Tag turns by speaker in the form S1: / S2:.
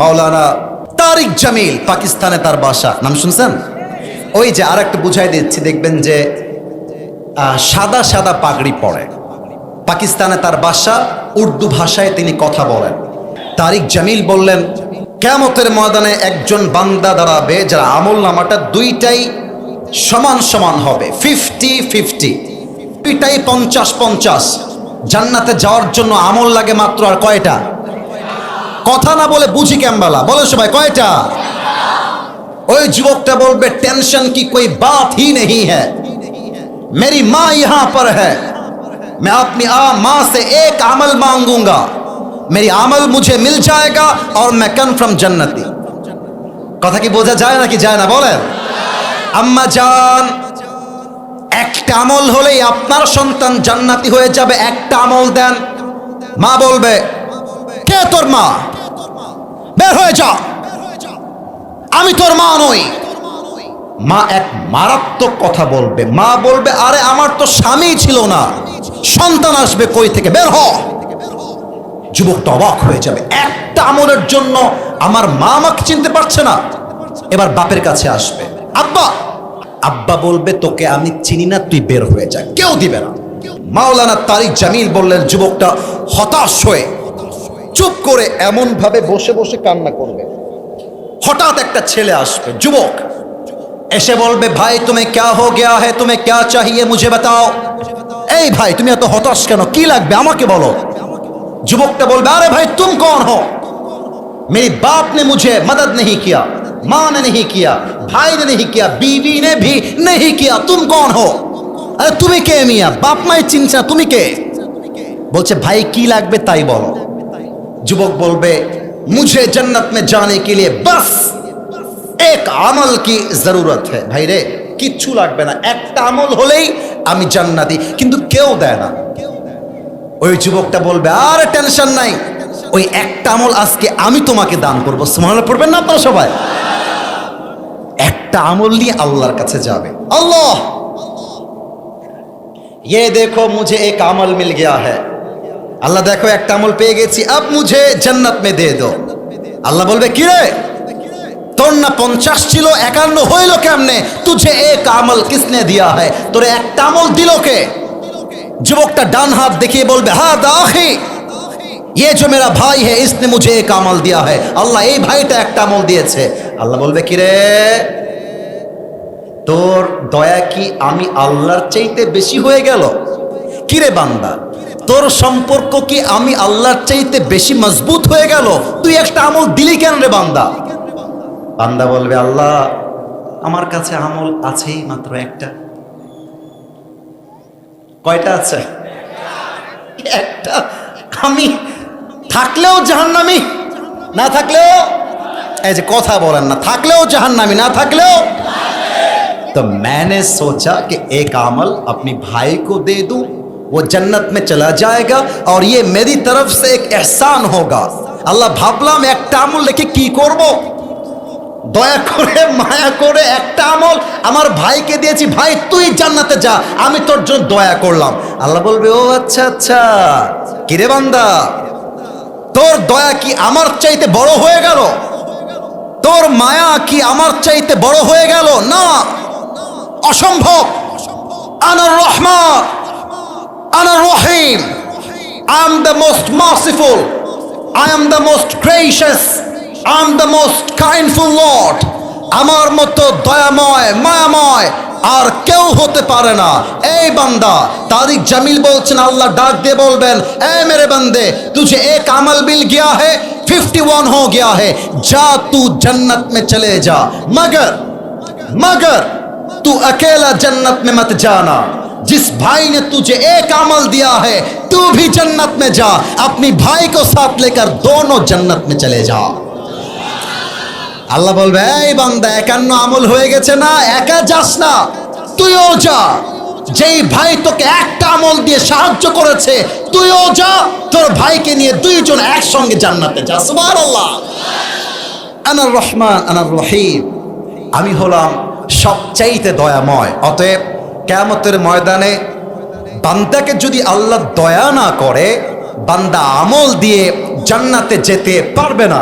S1: মাওলানা তারিক জামিল পাকিস্তানে তার বাসা। নাম শুনছেন? ওই যে আর একটা বুঝাই দিচ্ছি, দেখবেন যে সাদা সাদা পাগড়ি পরে। পাকিস্তানে তার বাসা, উর্দু ভাষায় তিনি কথা বলেন। তারিক জামিল বললেন কেমতের ময়দানে একজন বান্দা দাঁড়াবে, যারা আমল নামাটা দুইটাই সমান সমান হবে, ফিফটি ফিফটি। দুইটাই পঞ্চাশ পঞ্চাশ। জান্নাতে যাওয়ার জন্য আমল লাগে মাত্র আর কয়টা? কথা না বলে বুঝি ক্যাম্বালা। বলো সবাই, কয়টা? ওই যুবকটা বলবে, টেনশন কি কই বাত হি নেই হ্যাঁ। মেরি মা ইহা পর হ্যাঁ। আপনি अपनी মা সে এক আমল अमल মেরি আমল अमल মিল যায়গা जाएगा और मैं कन्फर्म কথা কি বোঝা যায় নাকি যায় না, বলেন? আম্মা জান, একটা আমল হলেই আপনার সন্তান জান্নাতি হয়ে যাবে, একটা আমল দেন। মা বলবে, কে তোর মা? বের হয়ে যা। আমি তোর মা নই। মা এক মারাত্মক কথা বলবে। মা বলবে, আরে, আমার তো স্বামী ছিল না। সন্তান আসবে কই থেকে? বের হ। যুবকটা অবাক হয়ে যাবে। একটা আমলের জন্য আমার মা আমাকে চিনতে পারছে না। এবার বাপের কাছে আসবে। আব্বা আব্বা বলবে, তোকে আমি চিনি না, তুই বের হয়ে যা। কেউ দিবে না। মাওলানা তারিক জামিল বললেন, যুবকটা হতাশ হয়ে চুপ করে এমন ভাবে বসে বসে কান্না করবে হঠাৎ একটা ছেলে আসবে যুবক এসে বলবে ভাই তুমি ক্যা হো গয়া হে তুমি ক্যা চাহিয়ে মুঝে বাতাও এই ভাই তুমি এত হতাশ কেন কি লাগবে আমাকে বলো যুবকটা বলবে আরে ভাই তুম कौन हो मेरी बाप ने मुझे मदद नहीं किया माँ ने नहीं किया भाई ने नहीं किया बीवी ने भी नहीं किया तुम कौन हो আরে তুমি কে মিয়া বাপ মাই চিনছে না, তুমি কে বলছে ভাই কি লাগবে তাই বলো যুবক বলবে মুঝে जन्नत में जाने के लिए बस এক আমল কি জরুরত है ভাই রে কিচ্ছু লাগবে না একটা আমল হলেই আমি জান্নাতি কিন্তু কেউ দেয় না ওই যুবকটা বলবে আর টেনশন নাই ওই একটা আমল আজকে আমি তোমাকে দান করবো সুমানা পড়বেন না আপনারা সবাই একটা আমল নিয়ে আল্লাহর কাছে যাবে আল্লাহ ये देखो मुझे एक अमल मिल गया है আল্লাহ দেখো একটা আমল পেয়ে গেছি আব মুঝে জান্নাত মে দে দো আল্লাহ বলবে কি রে তোর না পঞ্চাশ ছিল একান্ন হইল কেমনে তুঝে এক আমল কিসনে দিয়া है তোরে একটা আমল দিল কে যুবকটা ডান হাত দেখিয়ে বলবে হা দাহি ये जो मेरा भाई है इसने मुझे एक আমল दिया है আল্লাহ এই ভাইটা একটা আমল দিয়েছে আল্লাহ বলবে কি রে তোর দয়া কি আমি আল্লাহর চাইতে বেশি হয়ে গেল কিরে বান্দা তোর সম্পর্ক কি আমি আল্লাহর চাইতে বেশি মজবুত হয়ে গেল তুই একটা আমল দিলি কেন রে বান্দা বান্দা বলবে আল্লাহ আমার কাছে আমল আছেই মাত্র একটা কয়টা আছে একটা আমি থাকলেও জাহান্নামি না থাকলেও এই যে কথা বলেন না থাকলেও জাহান্নামি না থাকলেও तो मैंने सोचा कि एक अमल अपनी भाई को दे दूं वो जन्नत में चला जाएगा और ये मेरी तरफ से एक एहसान होगा আল্লাহ ভাবলাম একটা আমল লেখে কি করব দয়া করে মায়া করে একটা আমল আমার ভাইকে দিয়েছি ভাই তুই জান্নাতে যা আমি তোর জন্য দয়া করলাম আল্লাহ বলবে ও আচ্ছা আচ্ছা কিরে বান্দা তোর দয়া কি আমার চাইতে বড় হয়ে গেল তোর মায়া কি আমার চাইতে বড় হয়ে গেল না অসম্ভব আনার Rahman Ana Rahim. I am the most merciful. I am the most gracious. I am the most kindful Lord. আমার মতো দয়াময় মায়াময় আর কেউ হতে পারে না এই বান্দা তারিক জামিল বলছেন আল্লাহ ডাক দিয়ে বলবেন এ মেরে বান্দে তুঝে এক আমল বিল গিয়া হে 51 हो गया है जा तू जन्नत में चले जा मगर मगर तू अकेला जन्नत में मत जाना जिस भाई ने तुझे एक अमल दिया है तू भी जन्नत में जा अपनी भाई को साथ लेकर दोनों जन्नत में चले जा আল্লাহ বলবে এই বান্দা একান্ন আমল হয়ে গেছে না একা যাস না তুইও যা যেই ভাই তোকে একটা আমল দিয়ে সাহায্য করেছে তুইও যা তোর ভাইকে নিয়ে দুইজন একসঙ্গে জান্নাতে যা সুবহানাল্লাহ আনার রহমান আনার রহিম আমি হলাম সবচাইতে দয়াময় অতএব কেয়ামতের ময়দানে বান্দাকে যদি আল্লাহ দয়া না করে, বান্দা আমল দিয়ে জান্নাতে যেতে পারবে না।